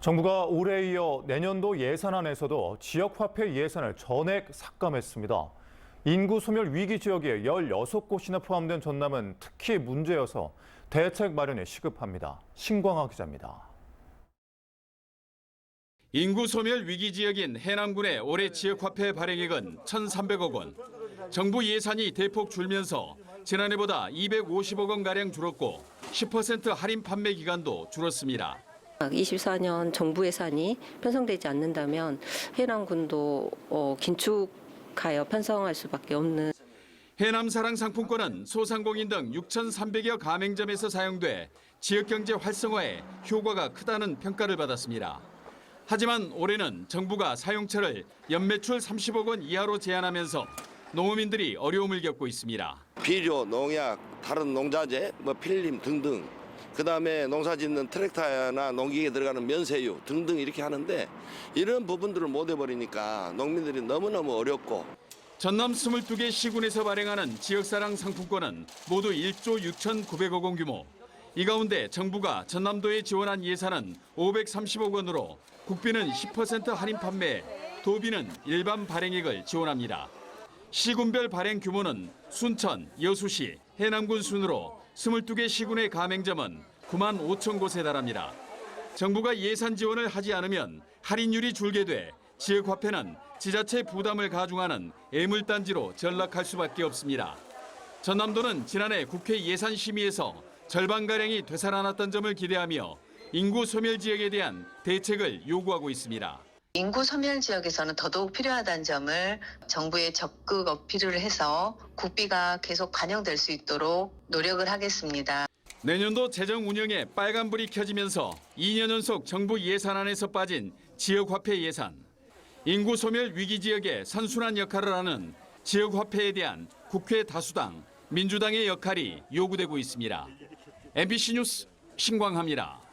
정부가 올해 이어 내년도 예산안에서도 지역화폐 예산을 전액 삭감했습니다. 인구 소멸 위기 지역에 16곳이나 포함된 전남은 특히 문제여서 대책 마련이 시급합니다. 신광하 기자입니다. 인구 소멸 위기 지역인 해남군의 올해 지역화폐 발행액은 1,300억 원. 정부 예산이 대폭 줄면서 지난해보다 250억 원 가량 줄었고 10% 할인 판매 기간도 줄었습니다. 24년 정부 예산이 편성되지 않는다면 해남군도 어, 긴축하여 편성할 수밖에 없는 해남 사랑 상품권은 소상공인 등 6,300여 가맹점에서 사용돼 지역 경제 활성화에 효과가 크다는 평가를 받았습니다. 하지만 올해는 정부가 사용처를 연매출 30억 원 이하로 제한하면서 농어민들이 어려움을 겪고 있습니다. 비료, 농약, 다른 농자재, 뭐 필름 등등. 그 다음에 농사 짓는 트랙터나 농기계 들어가는 면세유 등등 이렇게 하는데 이런 부분들을 못 해버리니까 농민들이 너무너무 어렵고 전남 22개 시군에서 발행하는 지역사랑 상품권은 모두 1조 6,900억 원 규모. 이 가운데 정부가 전남도에 지원한 예산은 530억 원으로 국비는 10% 할인 판매, 도비는 일반 발행액을 지원합니다. 시군별 발행 규모는 순천, 여수시, 해남군 순으로 22개 시군의 가맹점은 9만 5천 곳에 달합니다. 정부가 예산 지원을 하지 않으면 할인율이 줄게 돼 지역 화폐는 지자체 부담을 가중하는 애물단지로 전락할 수밖에 없습니다. 전남도는 지난해 국회 예산 심의에서 절반가량이 되살아났던 점을 기대하며 인구 소멸 지역에 대한 대책을 요구하고 있습니다. 인구 소멸 지역에서는 더더욱 필요하다는 점을 정부에 적극 어필을 해서 국비가 계속 반영될 수 있도록 노력을 하겠습니다. 내년도 재정 운영에 빨간불이 켜지면서 2년 연속 정부 예산안에서 빠진 지역화폐 예산. 인구 소멸 위기 지역에 선순환 역할을 하는 지역화폐에 대한 국회 다수당, 민주당의 역할이 요구되고 있습니다. MBC 뉴스 신광합니다.